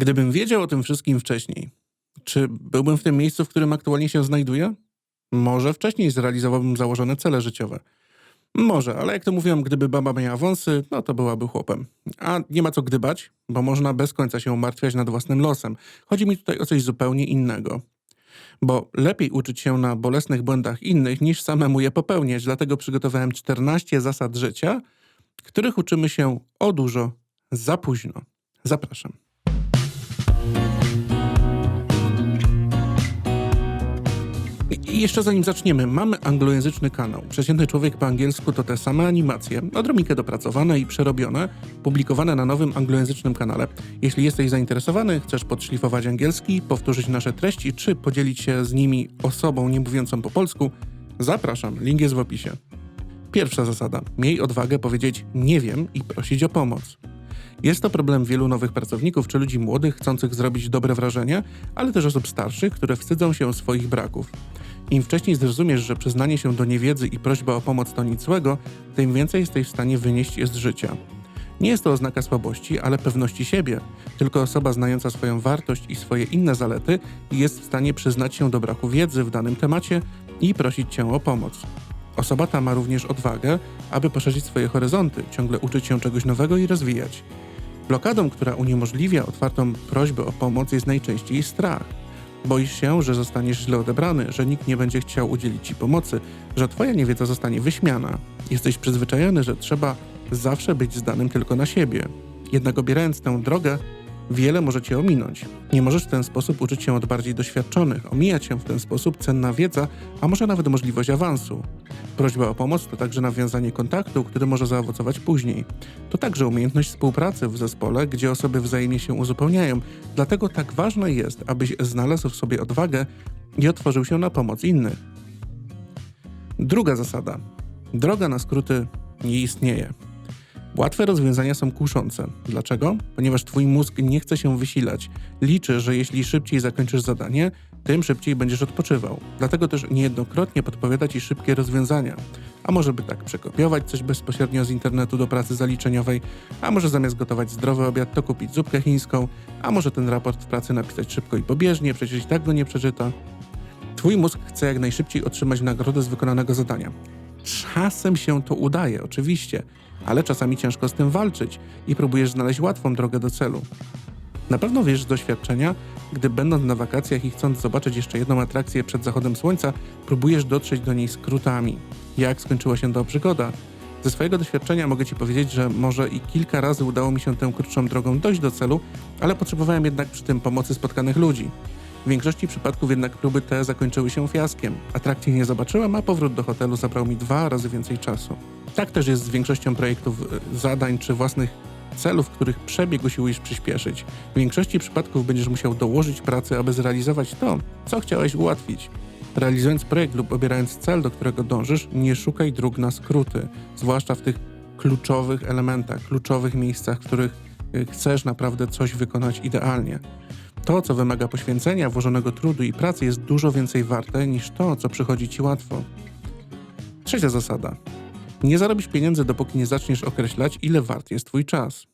Gdybym wiedział o tym wszystkim wcześniej, czy byłbym w tym miejscu, w którym aktualnie się znajduję? Może wcześniej zrealizowałbym założone cele życiowe. Może, ale jak to mówią, gdyby baba miała wąsy, no to byłaby chłopem. A nie ma co gdybać, bo można bez końca się umartwiać nad własnym losem. Chodzi mi tutaj o coś zupełnie innego. Bo lepiej uczyć się na bolesnych błędach innych, niż samemu je popełniać. Dlatego przygotowałem 14 zasad życia, których uczymy się o dużo za późno. Zapraszam. I jeszcze zanim zaczniemy, mamy anglojęzyczny kanał. Przeciętny człowiek po angielsku to te same animacje, odrobinkę dopracowane i przerobione, publikowane na nowym anglojęzycznym kanale. Jeśli jesteś zainteresowany, chcesz podszlifować angielski, powtórzyć nasze treści, czy podzielić się z nimi osobą nie mówiącą po polsku, zapraszam, link jest w opisie. Pierwsza zasada. Miej odwagę powiedzieć nie wiem i prosić o pomoc. Jest to problem wielu nowych pracowników czy ludzi młodych chcących zrobić dobre wrażenie, ale też osób starszych, które wstydzą się swoich braków. Im wcześniej zrozumiesz, że przyznanie się do niewiedzy i prośba o pomoc to nic złego, tym więcej jesteś w stanie wynieść je z życia. Nie jest to oznaka słabości, ale pewności siebie. Tylko osoba znająca swoją wartość i swoje inne zalety jest w stanie przyznać się do braku wiedzy w danym temacie i prosić cię o pomoc. Osoba ta ma również odwagę, aby poszerzyć swoje horyzonty, ciągle uczyć się czegoś nowego i rozwijać. Blokadą, która uniemożliwia otwartą prośbę o pomoc, jest najczęściej strach. Boisz się, że zostaniesz źle odebrany, że nikt nie będzie chciał udzielić ci pomocy, że twoja niewiedza zostanie wyśmiana. Jesteś przyzwyczajony, że trzeba zawsze być zdanym tylko na siebie. Jednak obierając tę drogę, wiele może cię ominąć. Nie możesz w ten sposób uczyć się od bardziej doświadczonych, omijać się w ten sposób cenna wiedza, a może nawet możliwość awansu. Prośba o pomoc to także nawiązanie kontaktu, który może zaowocować później. To także umiejętność współpracy w zespole, gdzie osoby wzajemnie się uzupełniają. Dlatego tak ważne jest, abyś znalazł w sobie odwagę i otworzył się na pomoc innych. Druga zasada. Droga na skróty nie istnieje. Łatwe rozwiązania są kuszące. Dlaczego? Ponieważ twój mózg nie chce się wysilać. Liczy, że jeśli szybciej zakończysz zadanie, tym szybciej będziesz odpoczywał. Dlatego też niejednokrotnie podpowiada ci szybkie rozwiązania. A może by tak przekopiować coś bezpośrednio z internetu do pracy zaliczeniowej, a może zamiast gotować zdrowy obiad, to kupić zupkę chińską, a może ten raport w pracy napisać szybko i pobieżnie, przecież i tak go nie przeczyta. Twój mózg chce jak najszybciej otrzymać nagrodę z wykonanego zadania. Czasem się to udaje, oczywiście, ale czasami ciężko z tym walczyć i próbujesz znaleźć łatwą drogę do celu. Na pewno wiesz z doświadczenia, gdy będąc na wakacjach i chcąc zobaczyć jeszcze jedną atrakcję przed zachodem słońca, próbujesz dotrzeć do niej skrótami. Jak skończyła się ta przygoda? Ze swojego doświadczenia mogę Ci powiedzieć, że może i kilka razy udało mi się tę krótszą drogą dojść do celu, ale potrzebowałem jednak przy tym pomocy spotkanych ludzi. W większości przypadków jednak próby te zakończyły się fiaskiem. Atrakcji nie zobaczyłem, a powrót do hotelu zabrał mi dwa razy więcej czasu. Tak też jest z większością projektów, e, zadań czy własnych celów, których przebieg usiłujesz przyspieszyć. W większości przypadków będziesz musiał dołożyć pracy, aby zrealizować to, co chciałeś ułatwić. Realizując projekt lub obierając cel, do którego dążysz, nie szukaj dróg na skróty, zwłaszcza w tych kluczowych elementach, kluczowych miejscach, w których e, chcesz naprawdę coś wykonać idealnie. To, co wymaga poświęcenia, włożonego trudu i pracy, jest dużo więcej warte niż to, co przychodzi ci łatwo. Trzecia zasada. Nie zarobisz pieniędzy, dopóki nie zaczniesz określać, ile wart jest twój czas.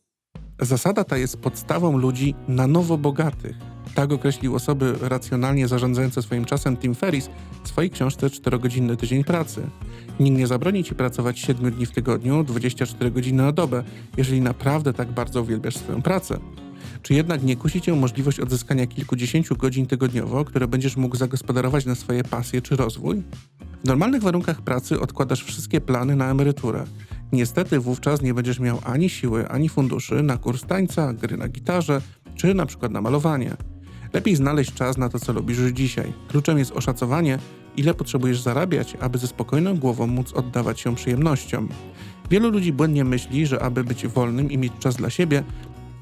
Zasada ta jest podstawą ludzi na nowo bogatych. Tak określił osoby racjonalnie zarządzające swoim czasem Tim Ferris w swojej książce 4-godzinny tydzień pracy. Nikt nie zabroni ci pracować 7 dni w tygodniu, 24 godziny na dobę, jeżeli naprawdę tak bardzo uwielbiasz swoją pracę. Czy jednak nie kusi cię możliwość odzyskania kilkudziesięciu godzin tygodniowo, które będziesz mógł zagospodarować na swoje pasje czy rozwój? W normalnych warunkach pracy odkładasz wszystkie plany na emeryturę. Niestety wówczas nie będziesz miał ani siły, ani funduszy na kurs tańca, gry na gitarze, czy na przykład na malowanie. Lepiej znaleźć czas na to, co lubisz już dzisiaj. Kluczem jest oszacowanie, ile potrzebujesz zarabiać, aby ze spokojną głową móc oddawać się przyjemnościom. Wielu ludzi błędnie myśli, że aby być wolnym i mieć czas dla siebie,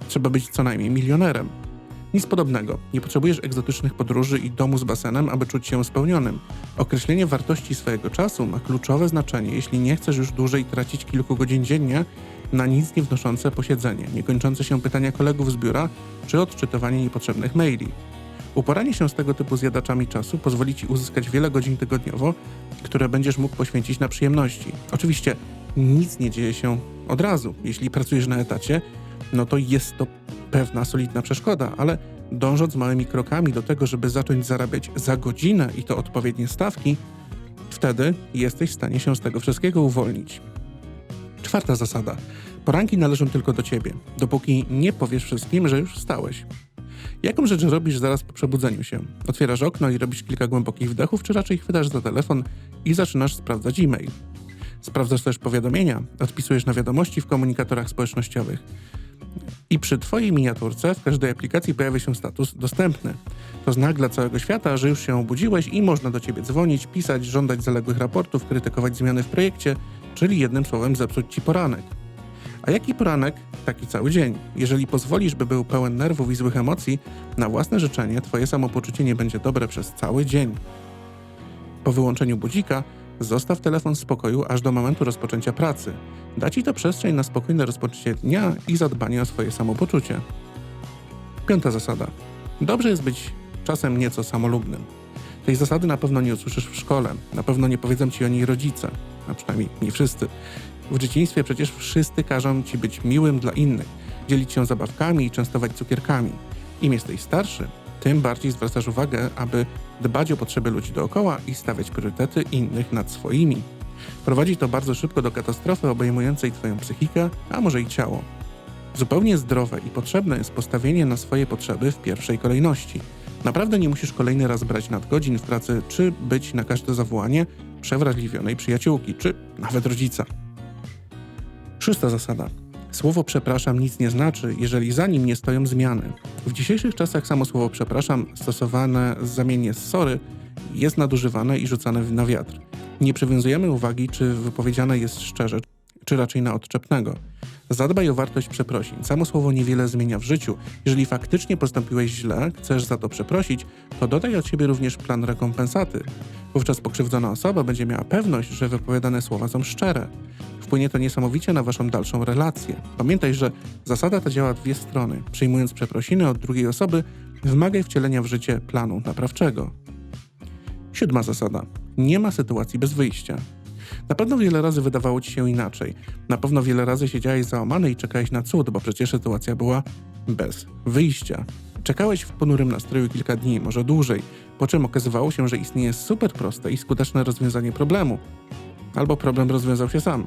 trzeba być co najmniej milionerem. Nic podobnego. Nie potrzebujesz egzotycznych podróży i domu z basenem, aby czuć się spełnionym. Określenie wartości swojego czasu ma kluczowe znaczenie, jeśli nie chcesz już dłużej tracić kilku godzin dziennie na nic nie wnoszące posiedzenie, niekończące się pytania kolegów z biura czy odczytywanie niepotrzebnych maili. Uporanie się z tego typu zjadaczami czasu pozwoli Ci uzyskać wiele godzin tygodniowo, które będziesz mógł poświęcić na przyjemności. Oczywiście nic nie dzieje się od razu. Jeśli pracujesz na etacie, no to jest to pewna solidna przeszkoda, ale dążąc małymi krokami do tego, żeby zacząć zarabiać za godzinę i to odpowiednie stawki, wtedy jesteś w stanie się z tego wszystkiego uwolnić. Czwarta zasada. Poranki należą tylko do ciebie, dopóki nie powiesz wszystkim, że już wstałeś. Jaką rzecz robisz zaraz po przebudzeniu się? Otwierasz okno i robisz kilka głębokich wdechów, czy raczej chwytasz za telefon i zaczynasz sprawdzać e-mail? Sprawdzasz też powiadomienia, odpisujesz na wiadomości w komunikatorach społecznościowych. I przy Twojej miniaturce w każdej aplikacji pojawia się status dostępny. To znak dla całego świata, że już się obudziłeś i można do Ciebie dzwonić, pisać, żądać zaległych raportów, krytykować zmiany w projekcie, czyli jednym słowem zepsuć Ci poranek. A jaki poranek, taki cały dzień. Jeżeli pozwolisz, by był pełen nerwów i złych emocji, na własne życzenie Twoje samopoczucie nie będzie dobre przez cały dzień. Po wyłączeniu budzika zostaw telefon w spokoju aż do momentu rozpoczęcia pracy. Da Ci to przestrzeń na spokojne rozpoczęcie dnia i zadbanie o swoje samopoczucie. Piąta zasada. Dobrze jest być czasem nieco samolubnym. Tej zasady na pewno nie usłyszysz w szkole, na pewno nie powiedzą Ci o niej rodzice, a przynajmniej nie wszyscy. W dzieciństwie przecież wszyscy każą ci być miłym dla innych, dzielić się zabawkami i częstować cukierkami. Im jesteś starszy, tym bardziej zwracasz uwagę, aby dbać o potrzeby ludzi dookoła i stawiać priorytety innych nad swoimi. Prowadzi to bardzo szybko do katastrofy obejmującej Twoją psychikę, a może i ciało. Zupełnie zdrowe i potrzebne jest postawienie na swoje potrzeby w pierwszej kolejności. Naprawdę nie musisz kolejny raz brać nadgodzin w pracy, czy być na każde zawołanie przewrażliwionej przyjaciółki, czy nawet rodzica. Szósta zasada. Słowo przepraszam nic nie znaczy, jeżeli za nim nie stoją zmiany. W dzisiejszych czasach samo słowo przepraszam, stosowane zamiennie z sorry, jest nadużywane i rzucane na wiatr. Nie przywiązujemy uwagi, czy wypowiedziane jest szczerze, czy raczej na odczepnego. Zadbaj o wartość przeprosin. Samo słowo niewiele zmienia w życiu. Jeżeli faktycznie postąpiłeś źle, chcesz za to przeprosić, to dodaj od siebie również plan rekompensaty. Wówczas pokrzywdzona osoba będzie miała pewność, że wypowiadane słowa są szczere. Wpłynie to niesamowicie na waszą dalszą relację. Pamiętaj, że zasada ta działa dwie strony. Przyjmując przeprosiny od drugiej osoby, wymagaj wcielenia w życie planu naprawczego. Siódma zasada. Nie ma sytuacji bez wyjścia. Na pewno wiele razy wydawało ci się inaczej. Na pewno wiele razy siedziałeś załamany i czekałeś na cud, bo przecież sytuacja była bez wyjścia. Czekałeś w ponurym nastroju kilka dni, może dłużej, po czym okazywało się, że istnieje super proste i skuteczne rozwiązanie problemu. Albo problem rozwiązał się sam.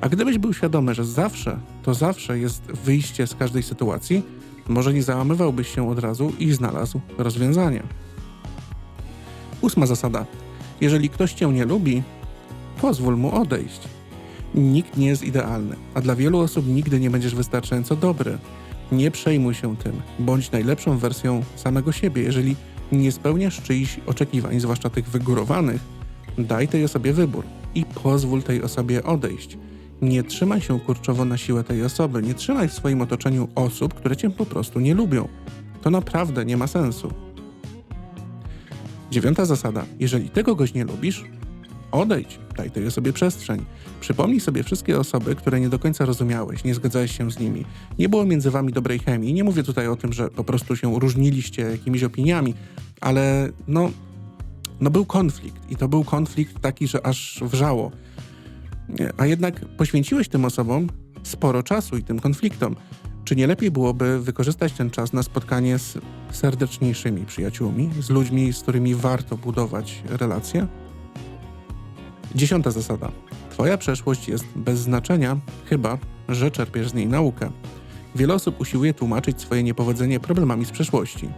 A gdybyś był świadomy, że zawsze, to zawsze jest wyjście z każdej sytuacji, może nie załamywałbyś się od razu i znalazł rozwiązanie. Ósma zasada. Jeżeli ktoś cię nie lubi, pozwól mu odejść. Nikt nie jest idealny, a dla wielu osób nigdy nie będziesz wystarczająco dobry. Nie przejmuj się tym, bądź najlepszą wersją samego siebie. Jeżeli nie spełniasz czyichś oczekiwań, zwłaszcza tych wygórowanych, daj tej osobie wybór i pozwól tej osobie odejść. Nie trzymaj się kurczowo na siłę tej osoby, nie trzymaj w swoim otoczeniu osób, które cię po prostu nie lubią. To naprawdę nie ma sensu. Dziewiąta zasada. Jeżeli ty kogoś nie lubisz, odejdź, daj tej osobie przestrzeń. Przypomnij sobie wszystkie osoby, które nie do końca rozumiałeś, nie zgadzałeś się z nimi. Nie było między wami dobrej chemii. Nie mówię tutaj o tym, że po prostu się różniliście jakimiś opiniami, ale no, no był konflikt i to był konflikt taki, że aż wrzało. A jednak poświęciłeś tym osobom sporo czasu i tym konfliktom. Czy nie lepiej byłoby wykorzystać ten czas na spotkanie z serdeczniejszymi przyjaciółmi, z ludźmi, z którymi warto budować relacje? Dziesiąta zasada. Twoja przeszłość jest bez znaczenia, chyba że czerpiesz z niej naukę. Wiele osób usiłuje tłumaczyć swoje niepowodzenie problemami z przeszłości.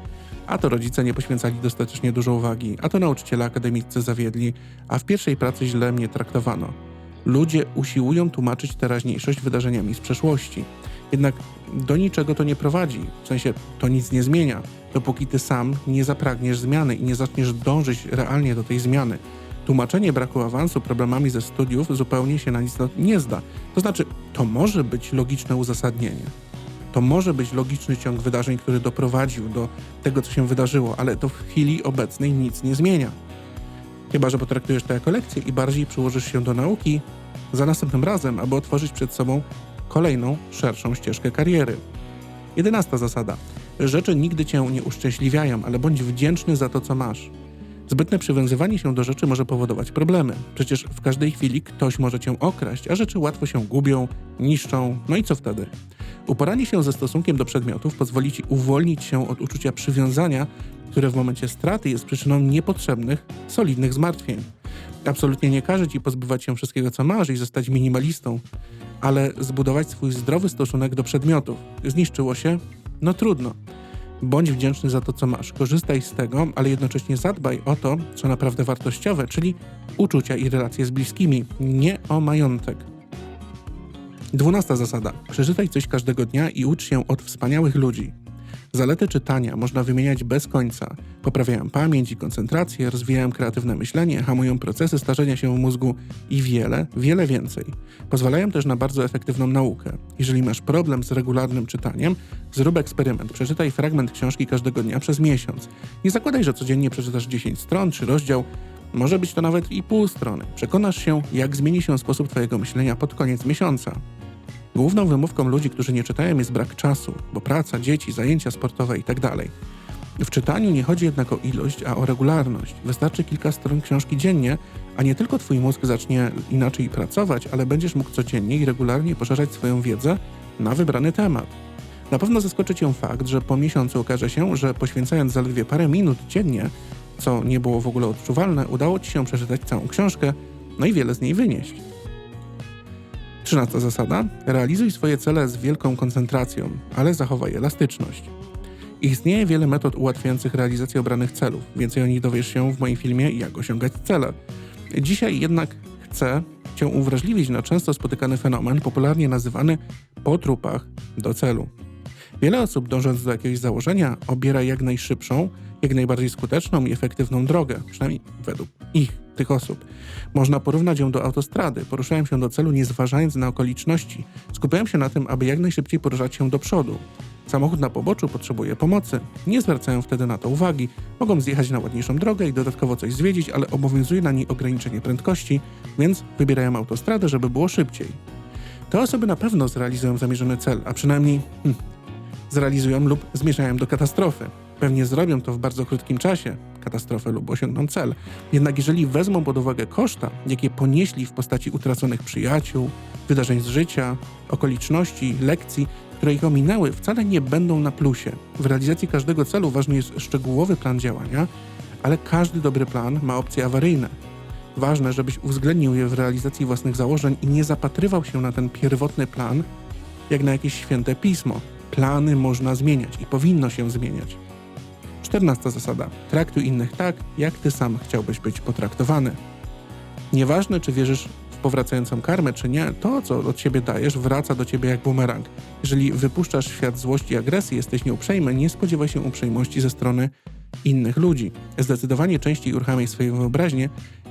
A to rodzice nie poświęcali dostatecznie dużo uwagi, a to nauczyciele akademicy zawiedli, a w pierwszej pracy źle mnie traktowano. Ludzie usiłują tłumaczyć teraźniejszość wydarzeniami z przeszłości. Jednak do niczego to nie prowadzi, w sensie to nic nie zmienia, dopóki ty sam nie zapragniesz zmiany i nie zaczniesz dążyć realnie do tej zmiany. Tłumaczenie braku awansu problemami ze studiów zupełnie się na nic nie zda. To znaczy, to może być logiczne uzasadnienie. To może być logiczny ciąg wydarzeń, który doprowadził do tego, co się wydarzyło, ale to w chwili obecnej nic nie zmienia. Chyba, że potraktujesz to jako lekcję i bardziej przyłożysz się do nauki za następnym razem, aby otworzyć przed sobą kolejną, szerszą ścieżkę kariery. Jedenasta zasada. Rzeczy nigdy cię nie uszczęśliwiają, ale bądź wdzięczny za to, co masz. Zbytne przywiązywanie się do rzeczy może powodować problemy. Przecież w każdej chwili ktoś może cię okraść, a rzeczy łatwo się gubią, niszczą, no i co wtedy? Uporanie się ze stosunkiem do przedmiotów pozwoli ci uwolnić się od uczucia przywiązania, które w momencie straty jest przyczyną niepotrzebnych, solidnych zmartwień. Absolutnie nie każe ci pozbywać się wszystkiego, co masz i zostać minimalistą, ale zbudować swój zdrowy stosunek do przedmiotów. Zniszczyło się? No trudno. Bądź wdzięczny za to, co masz. Korzystaj z tego, ale jednocześnie zadbaj o to, co naprawdę wartościowe, czyli uczucia i relacje z bliskimi, nie o majątek. Dwunasta zasada. Przeczytaj coś każdego dnia i ucz się od wspaniałych ludzi. Zalety czytania można wymieniać bez końca. Poprawiają pamięć i koncentrację, rozwijają kreatywne myślenie, hamują procesy starzenia się w mózgu i wiele, wiele więcej. Pozwalają też na bardzo efektywną naukę. Jeżeli masz problem z regularnym czytaniem, zrób eksperyment. Przeczytaj fragment książki każdego dnia przez miesiąc. Nie zakładaj, że codziennie przeczytasz 10 stron czy rozdział. Może być to nawet i pół strony. Przekonasz się, jak zmieni się sposób Twojego myślenia pod koniec miesiąca. Główną wymówką ludzi, którzy nie czytają, jest brak czasu, bo praca, dzieci, zajęcia sportowe itd. W czytaniu nie chodzi jednak o ilość, a o regularność. Wystarczy kilka stron książki dziennie, a nie tylko twój mózg zacznie inaczej pracować, ale będziesz mógł codziennie i regularnie poszerzać swoją wiedzę na wybrany temat. Na pewno zaskoczy cię fakt, że po miesiącu okaże się, że poświęcając zaledwie parę minut dziennie, co nie było w ogóle odczuwalne, udało ci się przeczytać całą książkę, no i wiele z niej wynieść. Trzynasta zasada. Realizuj swoje cele z wielką koncentracją, ale zachowaj elastyczność. Istnieje wiele metod ułatwiających realizację obranych celów. Więcej o nich dowiesz się w moim filmie Jak osiągać cele. Dzisiaj jednak chcę Cię uwrażliwić na często spotykany fenomen, popularnie nazywany po trupach do celu. Wiele osób dążąc do jakiegoś założenia obiera jak najszybszą, jak najbardziej skuteczną i efektywną drogę, przynajmniej według ich, tych osób. Można porównać ją do autostrady. Poruszają się do celu nie zważając na okoliczności. Skupiają się na tym, aby jak najszybciej poruszać się do przodu. Samochód na poboczu potrzebuje pomocy. Nie zwracają wtedy na to uwagi. Mogą zjechać na ładniejszą drogę i dodatkowo coś zwiedzić, ale obowiązuje na niej ograniczenie prędkości, więc wybierają autostradę, żeby było szybciej. Te osoby na pewno zrealizują zamierzony cel, a przynajmniej hmm, zrealizują lub zmierzają do katastrofy. Pewnie zrobią to w bardzo krótkim czasie, katastrofę lub osiągną cel. Jednak jeżeli wezmą pod uwagę koszta, jakie ponieśli w postaci utraconych przyjaciół, wydarzeń z życia, okoliczności, lekcji, które ich ominęły, wcale nie będą na plusie. W realizacji każdego celu ważny jest szczegółowy plan działania, ale każdy dobry plan ma opcje awaryjne. Ważne, żebyś uwzględnił je w realizacji własnych założeń i nie zapatrywał się na ten pierwotny plan jak na jakieś święte pismo. Plany można zmieniać i powinno się zmieniać. Czternasta zasada. Traktuj innych tak, jak ty sam chciałbyś być potraktowany. Nieważne, czy wierzysz w powracającą karmę, czy nie, to, co od siebie dajesz, wraca do ciebie jak bumerang. Jeżeli wypuszczasz świat złości i agresji, jesteś nieuprzejmy, nie spodziewaj się uprzejmości ze strony innych ludzi. Zdecydowanie częściej uruchamiaj swoją wyobraźnię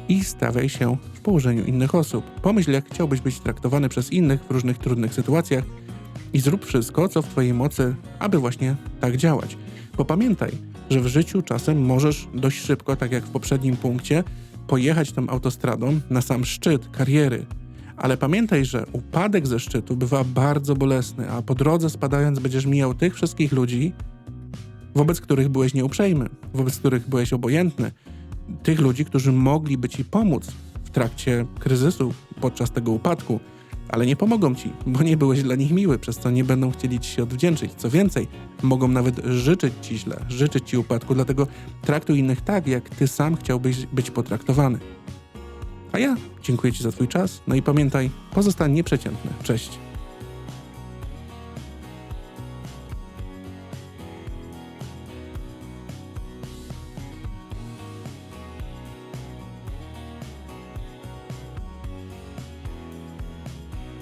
i stawiaj się w położeniu innych osób. Pomyśl, jak chciałbyś być traktowany przez innych w różnych trudnych sytuacjach i zrób wszystko, co w Twojej mocy, aby właśnie tak działać. Bo pamiętaj, że w życiu czasem możesz dość szybko, tak jak w poprzednim punkcie, pojechać tą autostradą na sam szczyt kariery. Ale pamiętaj, że upadek ze szczytu bywa bardzo bolesny, a po drodze spadając będziesz mijał tych wszystkich ludzi, wobec których byłeś nieuprzejmy, wobec których byłeś obojętny, tych ludzi, którzy mogliby ci pomóc w trakcie kryzysu podczas tego upadku ale nie pomogą ci, bo nie byłeś dla nich miły, przez co nie będą chcieli ci się odwdzięczyć. Co więcej, mogą nawet życzyć ci źle, życzyć ci upadku, dlatego traktuj innych tak, jak ty sam chciałbyś być potraktowany. A ja dziękuję ci za twój czas, no i pamiętaj, pozostań nieprzeciętny. Cześć.